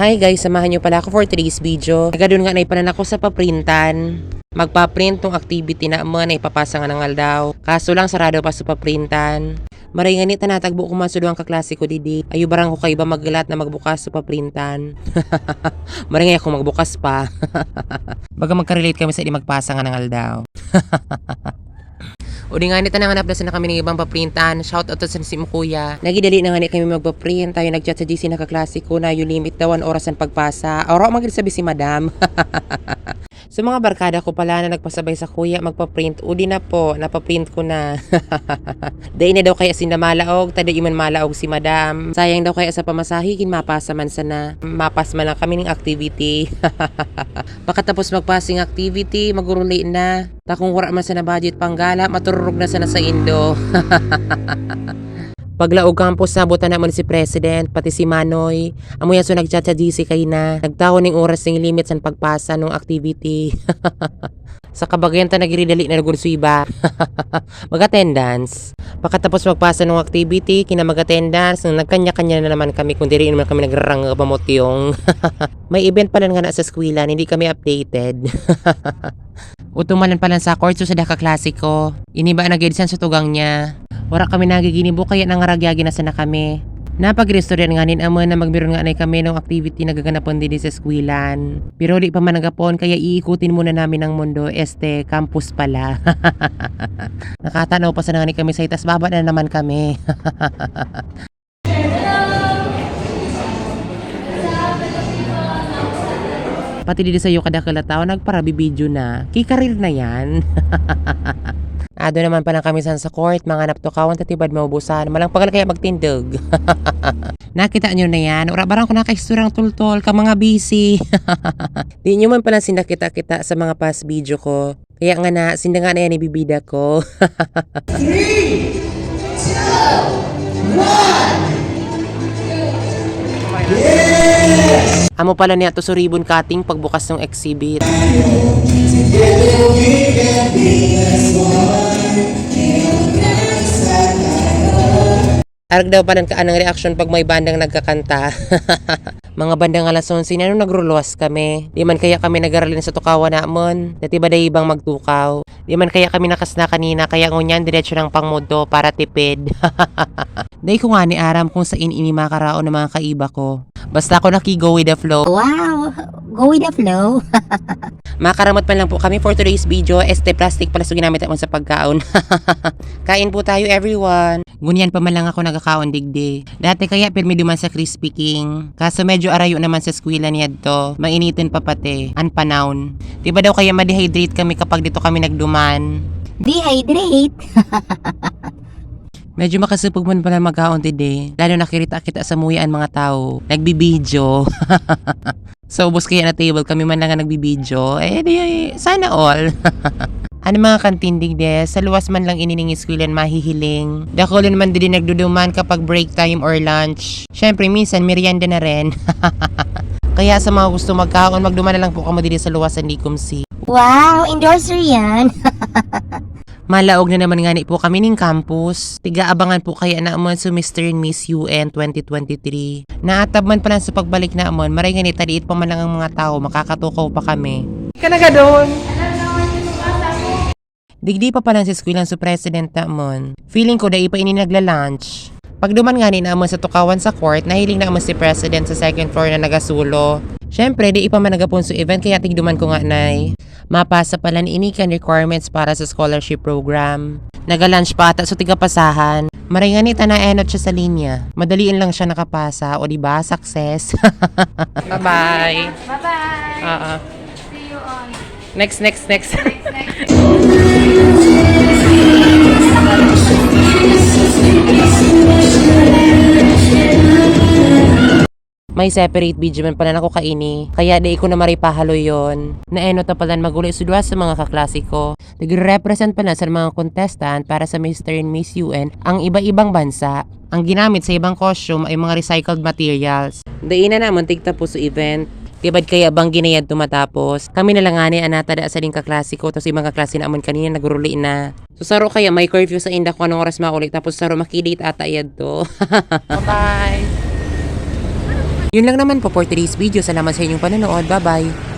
Hi guys, samahan nyo pala ako for today's video. Nagadun nga na ipanan ako sa paprintan. Magpaprint tong activity na mo na ipapasa nga ng aldaw. Kaso lang sarado pa sa paprintan. Maray nga ni tanatagbo ko man duwang kaklase ko didi. Ayo barang ko kay ba maggalat na magbukas sa paprintan. Maray nga ako magbukas pa. Baga magka-relate kami sa di magpasa nga ng aldaw. Di nga ni tanang hanap na sa na kami ng ibang paprintan. Shout out to sa si kuya. Nagidali na nga kami magpaprint. Tayo nagchat sa GC na kaklase ko na yung limit daw 1 oras ang pagpasa. Oro magil sabi si madam. Sa mga barkada ko pala na nagpasabay sa kuya magpa-print, udi na po, napaprint ko na. Day na daw kaya si malaog, tada iman malaog si madam. Sayang daw kaya sa pamasahi, kin mapasa man sana. Mapas man lang kami ng activity. Pagkatapos magpasing activity, maguruli na. Takong wala man sana budget panggala, matururog na sana sa Indo. Paglaog campus nabutan naman si President, pati si Manoy. Amo yan so nagchat sa GC kay na. Nagtaon ng oras ng limit sa pagpasa ng activity. sa kabagayan ta nagiridali na nagursuiba. Mag-attendance. Pagkatapos magpasa ng activity, kina mag-attendance, nagkanya-kanya na naman kami kung diri naman kami nagrarang pamot. May event pala nga na sa skwilan, hindi kami updated. Utumalan pala sa court so sa daka klasiko. Iniba na gid sa tugang niya. Wara kami nagiginibo kaya nangaragyagi na sana kami. Napag-restaurant nga nin amo na magbiron nga na kami ng activity na gaganapon din sa skwilan. Pero di pa man nagapon kaya iikutin muna namin ang mundo. Este, campus pala. Nakatanaw pa sa nangani kami sa itas baba na naman kami. Pati dito sa iyo kada kalataw nagparabi video na. Kikarir na yan. Ado naman pa lang kami san sa court, mga naptukawan tatibad maubusan, malang pagal kaya magtindog. Nakita nyo na yan, ura barang ko nakaisturang tultol ka mga busy. Di nyo man pala sinakita-kita sa mga past video ko. Kaya nga na, sinda nga na yan ibibida ko. Amo pala niya to ribbon cutting pagbukas ng exhibit. Arag daw pa ka anong reaction pag may bandang nagkakanta. Mga bandang alas 11 na nung nagruluwas kami. Di man kaya kami nagaralin sa tukawa namon. Dati ba ibang magtukaw. Di man kaya kami nakas na kanina kaya ngunyan diretso ng pangmudo para tipid. Day ko nga ni Aram kung sa ini makaraon ng mga kaiba ko. Basta ako naki-go with the flow. Wow! Go with the flow. Makaramot man lang po kami for today's video. Este plastic pala so ginamit ako sa pagkaon. Kain po tayo everyone. Ngunyan pa man lang ako nagkakaon digdi. Dati kaya pirmi duman sa Crispy King. Kaso medyo arayo naman sa skwila niya to. Mainitin pa pati. Anpanawn. Diba daw kaya ma-dehydrate kami kapag dito kami nagduman. Dehydrate. Medyo makasipag man pala magkaon today. Lalo nakirita-kita sa muyan mga tao. Nagbibidyo. so, ubos kaya na table. Kami man lang ang nagbibidyo. Eh, di, sana all. ano mga kantindig de, sa luwas man lang inining iskwilan mahihiling. Dako naman din nagduduman kapag break time or lunch. Syempre, minsan merienda na rin. Kaya sa mga gusto magkaon, magduman na lang po kamo dito sa luwasan ni Kumsi. Wow! Endorser yan. Malaog na naman nga ni po kami ning campus. Tiga-abangan po kaya na amon sa Mr. and Miss UN 2023. Naatab man pa lang sa pagbalik na amon, maray nga ni taliit pa man lang ang mga tao, makakatukaw pa kami. Kanaga doon! Digdi pa pa lang sa skwilan sa president na amon. Feeling ko dai pa ini nagla-lunch. Pag duman nga ni na amon sa tukawan sa court, nahiling na amon si president sa second floor na nagasulo. Syempre, di pa man nagapon sa event kaya tigduman ko nga nay. Mapasa pala ni inikan requirements para sa scholarship program. Naga-lunch pa ata so tigapasahan. Maray nga ni tanaenot siya sa linya. Madaliin lang siya nakapasa o di ba Success. Bye-bye. Bye-bye. Oo. See you on Next, next, next. next next. May separate video man pala ako kaini. Kaya di ko na maripahalo yon. Na pala magulo sudwa sa mga kaklasiko. Nagre-represent pala sa mga contestant para sa Mr. and Miss UN ang iba-ibang bansa. Ang ginamit sa ibang costume ay mga recycled materials. Dai na naman tigta po sa event. Tibad kaya bang ginayad tumatapos? Kami na lang nga ni anata da sa ding kaklasiko tapos ibang kaklase na amon kanina naguruli na. So saro kaya may curfew sa inda kung anong oras makulit tapos saro makidate ata yad to. Bye-bye! Yun lang naman po for today's video. Salamat sa inyong panonood. Bye-bye!